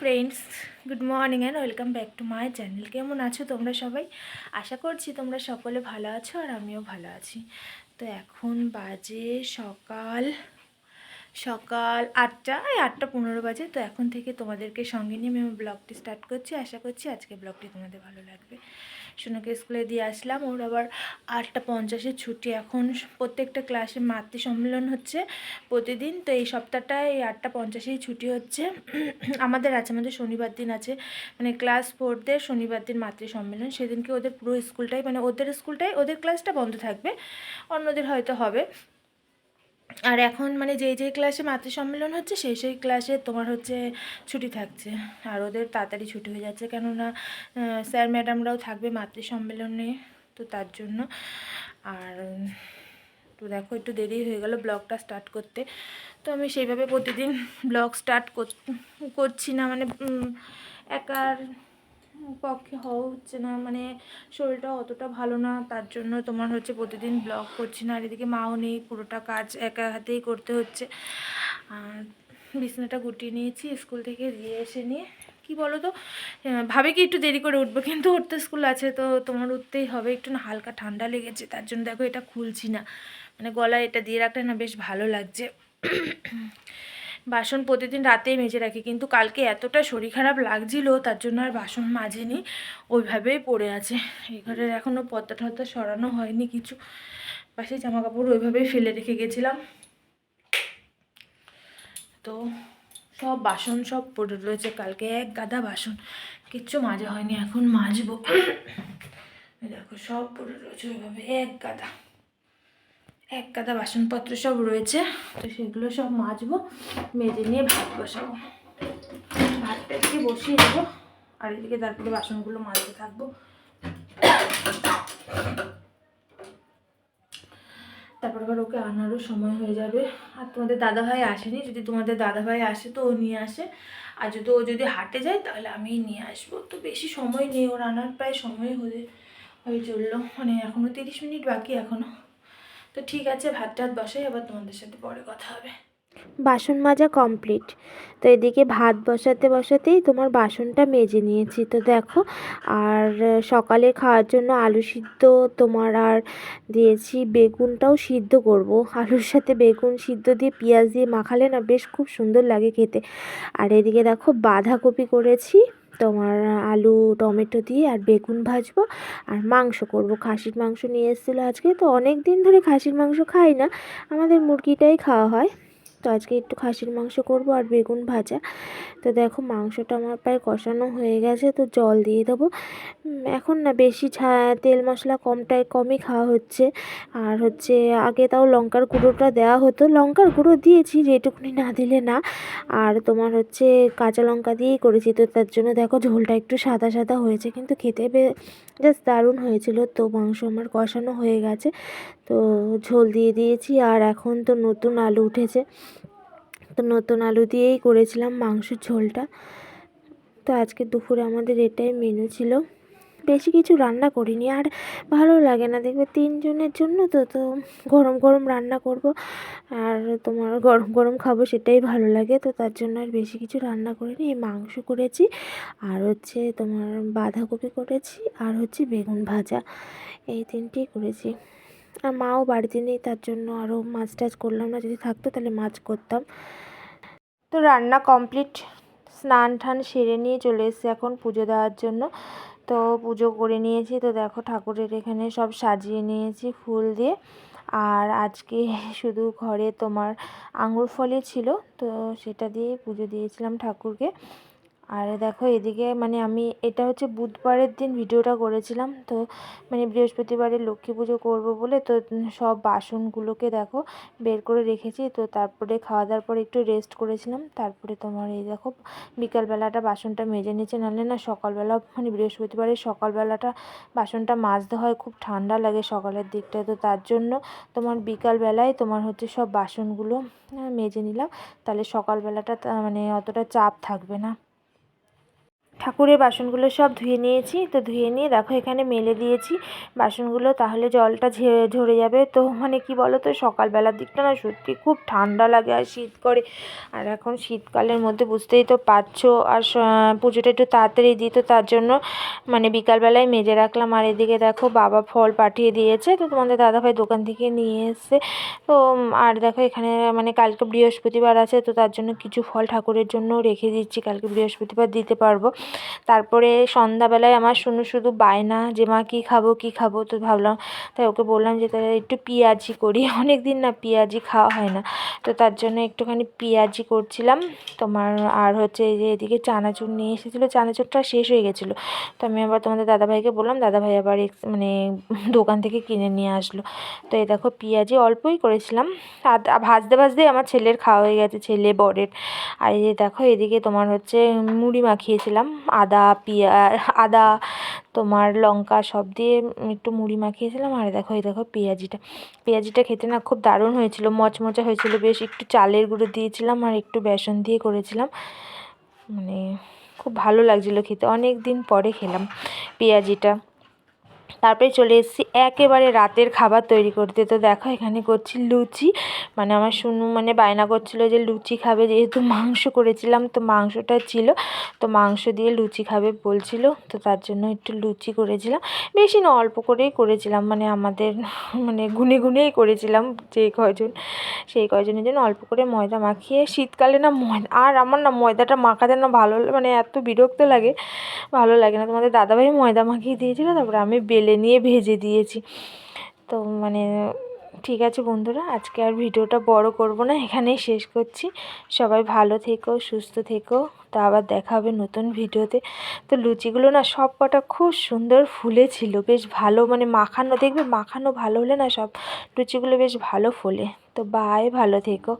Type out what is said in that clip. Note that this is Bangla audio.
Friends good morning and welcome back to my channel কেমন আছো তোমরা সবাই? আশা করছি তোমরা সকলে ভালো আছো আর আমিও ভালো আছি। তো এখন বাজে সকাল সকাল আটটা আটটা পনেরো বাজে। তো এখন থেকে তোমাদেরকে সঙ্গে নিয়ে আমি ব্লগটি স্টার্ট করছি। আশা করছি আজকে ব্লগটি তোমাদের ভালো লাগবে। সোনাকে স্কুলে দিয়ে আসলাম। ওর আবার আটটা পঞ্চাশের ছুটি। এখন প্রত্যেকটা ক্লাসে মাতৃ সম্মেলন হচ্ছে প্রতিদিন। তো এই সপ্তাহটা এই আটটা পঞ্চাশেই ছুটি হচ্ছে। আমাদের আছে, আমাদের শনিবার দিন আছে। মানে ক্লাস ফোরদের শনিবার দিন মাতৃ সম্মেলন সেদিনকে ওদের পুরো স্কুলটাই মানে ওদের স্কুলটাই, ওদের ক্লাসটা বন্ধ থাকবে। অন্যদের হয়তো হবে। আর এখন মানে যেই যেই ক্লাসে মাতৃ সম্মেলন হচ্ছে, সেই সেই ক্লাসে তোমার হচ্ছে ছুটি থাকছে। আর ওদের তাড়াতাড়ি ছুটি হয়ে যাচ্ছে, কেননা স্যার ম্যাডামরাও থাকবে মাতৃ সম্মেলনে তো তার জন্য। আর, তো দেখো, একটু দেরি হয়ে গেল ব্লগটা স্টার্ট করতে। তো আমি সেইভাবে প্রতিদিন ব্লগ স্টার্ট করছি না মানে একার পক্ষে হওয়া হচ্ছে না। মানে শরীরটা অতটা ভালো না, তার জন্য তোমার হচ্ছে প্রতিদিন ব্লগ করছি না। আর এদিকে মাও নেই, পুরোটা কাজ একা হাতেই করতে হচ্ছে। আর বিছানাটা গুটিয়ে নিয়েছি, স্কুল থেকে দিয়ে এসে নিয়ে, কি বলো তো ভাবে কি একটু দেরি করে উঠবো, কিন্তু উঠতে স্কুল আছে, তো তোমার উঠতেই হবে। একটু না হালকা ঠান্ডা লেগেছে, তার জন্য দেখো এটা খুলছি না। মানে গলায় এটা দিয়ে রাখলে না বেশ ভালো লাগছে। বাসন প্রতিদিন রাতেই মেজে রাখি। কিন্তু কালকে এতটা শরীর খারাপ লাগছিল, তার জন্য আর বাসন মাজেনি। ওইভাবেই পড়ে আছে। এই ঘরের এখনও পর্দা টর্দা সরানো হয়নি কিছু। পাশে জামা কাপড় ওইভাবেই ফেলে রেখে গেছিলাম। তো সব বাসন সব পড়ে রয়েছে। কালকে এক গাদা বাসন। কিচ্ছু মাজা হয়নি, এখন মাজবো। দেখো সব পড়ে রয়েছে ওইভাবে এক গাদা। এক কাদা বাসনপত্র সব রয়েছে, তো সেগুলো সব মাজবো, মেজে নিয়ে ভাত বসাবো। ভাতটা একটু বসিয়ে দেবো আর এদিকে তারপরে বাসনগুলো মাজতে থাকব। তারপর আবার ওকে আনারও সময় হয়ে যাবে। আর তোমাদের দাদাভাই আসেনি, যদি তোমাদের দাদাভাই আসে তো ও নিয়ে আসে। আর যদি ও যদি হাটে যায়, তাহলে আমি নিয়ে আসব। তো বেশি সময় নেই, ওর আনার প্রায় সময় হয়ে হয়ে চলল। মানে এখনও তিরিশ মিনিট বাকি এখনও তো ঠিক আছে ভাত টাত বসাই, আবার তোমাদের সাথে পরে কথা হবে। বাসন মাজা কমপ্লিট। তো এদিকে ভাত বসাতে বসাতেই তোমার বাসনটা মেজে নিয়েছি। তো দেখো, আর সকালে খাওয়ার জন্য আলু সিদ্ধ তোমার আর দিয়েছি, বেগুনটাও সিদ্ধ করব। আলুর সাথে বেগুন সিদ্ধ দিয়ে পেঁয়াজ দিয়ে মাখালে না বেশ খুব সুন্দর লাগে খেতে। আর এদিকে দেখো বাঁধাকপি করেছি। তোমার আলু, টমেটো দিয়ে আর বেগুন ভাজবো আর মাংস করব। খাসির মাংস নিয়ে এসেছিল আজকে, তো অনেক দিন ধরে খাসির মাংস খাই না। আমাদের মুরগিটাই খাওয়া হয়। তো আজকে একটু খাসির মাংস করব আর বেগুন ভাজা। তো দেখো মাংসটা আমার প্রায় কষানো হয়ে গেছে, তো জল দিয়ে দেবো। এখন না বেশি তেল মশলা কমটাই কমই খাওয়া হচ্ছে। আর হচ্ছে আগে তাও লঙ্কার গুঁড়োটা দেওয়া হতো, লঙ্কার গুঁড়ো দিয়েছি, যেটুকুনি না দিলে না। আর তোমার হচ্ছে কাঁচা লঙ্কা দিয়েই করেছি, তো তার জন্য দেখো ঝোলটা একটু সাদা সাদা হয়েছে, কিন্তু খেতে জাস্ট দারুণ হয়েছিল। তো মাংস আমার কষানো হয়ে গেছে, তো ঝোল দিয়ে দিয়েছি। আর এখন তো নতুন আলু উঠেছে। তো নতুন আলু দিয়েই করেছিলাম মাংসের ঝোলটা। তো আজকে দুপুরে আমাদের এটাই মেনু ছিল। বেশি কিছু রান্না করিনি আর ভালো লাগে না দেখবে তিনজনের জন্য তো তো গরম গরম রান্না করব আর তোমার গরম গরম খাব সেটাই ভালো লাগে। তো তার জন্য আর বেশি কিছু রান্না করিনি, এই মাংস করেছি আর হচ্ছে তোমার বাঁধাকপি করেছি আর হচ্ছে বেগুন ভাজা, এই তিনটেই করেছি। আর মাও বাড়িতে নেই তার জন্য আরও মাছ টাছ করলাম না, যদি থাকতো তাহলে মাছ করতাম। তো রান্না কমপ্লিট, স্নান ঠান সেরে নিয়ে চলে এসেছি এখন পুজো দেওয়ার জন্য। তো পুজো করে নিয়েছি, তো দেখো ঠাকুরের এখানে সব সাজিয়ে নিয়েছি ফুল দিয়ে। আর আজকে শুধু ঘরে তোমার আঙুর ফলে ছিল, তো সেটা দিয়ে পুজো দিয়েছিলাম ঠাকুরকে। আর দেখো এদিকে মানে আমি, এটা হচ্ছে বুধবারের দিন ভিডিওটা করেছিলাম, তো মানে বৃহস্পতিবারে লক্ষ্মী পুজো করব বলে, তো সব বাসনগুলোকে দেখো বের করে রেখেছি, তো তারপরে খাওয়া দাওয়ার পরে একটু রেস্ট করেছিলাম, তারপরে তোমার এই দেখো বিকালবেলাটা বাসনটা মেজে নিচে নাহলে না সকালবেলা মানে বৃহস্পতিবারের সকালবেলাটা বাসনটা মাজতে হয়, খুব ঠান্ডা লাগে সকালের দিকটা, তো তার জন্য তোমার বিকালবেলায় তোমার হচ্ছে সব বাসনগুলো মেজে নিলাম, তাহলে সকালবেলাটা মানে অতটা চাপ থাকবে না। ঠাকুরের বাসনগুলো সব ধুয়ে নিয়েছি। তো ধুয়ে নিয়ে দেখো এখানে মেলে দিয়েছি বাসনগুলো, তাহলে জলটা ঝরে যাবে। তো মানে কি বলো তো সকালবেলার দিকটা না সত্যি খুব ঠান্ডা লাগে আর শীত করে। আর এখন শীতকালের মধ্যে বুঝতেই তো পারছ। আর পুজোটা একটু তাড়াতাড়ি দিই, তো তার জন্য মানে বিকালবেলায় মেজে রাখলাম। আর এদিকে দেখো বাবা ফল পাঠিয়ে দিয়েছে। তো তোমাদের দাদাভাই দোকান থেকে নিয়ে এসছে। তো আর দেখো এখানে মানে কালকে বৃহস্পতিবার আছে, তো তার জন্য কিছু ফল ঠাকুরের জন্য রেখে দিচ্ছি। কালকে বৃহস্পতিবার দিতে পারব। তারপরে সন্ধ্যাবেলায় আমার শুনু শুধু বায়না যে, মা, কী খাব কী খাব? তো ভাবলাম, তাই ওকে বললাম যে, তাহলে একটু পেঁয়াজি করি। অনেক দিন না পেঁয়াজি খাওয়া হয় না। তো তার জন্য একটুখানি পেঁয়াজি করছিলাম। তোমার আর হচ্ছে যে, এদিকে চানাচুর নিয়ে এসেছিল। চানাচুরটা শেষ হয়ে গেছিল। তো আমি আবার তোমাদের দাদাভাইকে বললাম, দাদাভাই আবার মানে দোকান থেকে কিনে নিয়ে আসলো। তো এই দেখো পেঁয়াজি অল্পই করেছিলাম। ভাজতে ভাজতেই আমার ছেলের খাওয়া হয়ে গেছে, ছেলে, বরের। আর এই দেখো এদিকে তোমার হচ্ছে মুড়ি মাখিয়েছিলাম। আদা, পেঁয়াজ, আদা, তোমার লঙ্কা সব দিয়ে একটু মুড়ি মাখিয়েছিলাম। আর দেখো, এই দেখো পেঁয়াজিটা। পেঁয়াজিটা খেতে না খুব দারুণ হয়েছিল, মচমচা হয়েছিল। বেশ একটু চালের গুঁড়ো দিয়েছিলাম আর একটু বেসন দিয়ে করেছিলাম। মানে খুব ভালো লাগছিল খেতে। অনেক দিন পরে খেলাম পেঁয়াজিটা। তারপরে চলে এসেছি একেবারে রাতের খাবার তৈরি করতে। তো দেখো, এখানে করছি লুচি। মানে আমার শুনু মানে বায়না করছিল যে লুচি খাবে, যেহেতু মাংস করেছিলাম, তো মাংসটা ছিল। তো মাংস দিয়ে লুচি খাবে বলছিল, তো তার জন্য একটু লুচি করেছিলাম। বেশি না, অল্প করেই করেছিলাম। মানে আমাদের মানে গুনে গুনেই করেছিলাম যে কয়জন, সেই কয়জনের জন্য অল্প করে ময়দা মাখিয়ে। শীতকালে না ময়দা আর আমার না ময়দাটা মাখাতে না ভালো মানে এত বিরক্ত লাগে। ভালো লাগে না। তোমাদের দাদাভাই ময়দা মাখিয়ে দিয়েছিল, তারপরে আমি বেলে নিয়ে ভেজে দিয়েছি। তো মানে ঠিক আছে বন্ধুরা, আজকে আর ভিডিওটা বড় করব না, এখানেই শেষ করছি। সবাই ভালো থেকো, সুস্থ থেকো, তো আবার দেখা হবে নতুন ভিডিওতে। তো লুচিগুলো না সব কটা খুব সুন্দর ফুলেছিল, বেশ ভালো মানে মাখানো, দেখবে মাখানো ভালো হলে না সব লুচিগুলো বেশ ভালো ফোলে। তো বাই ভালো থেকো।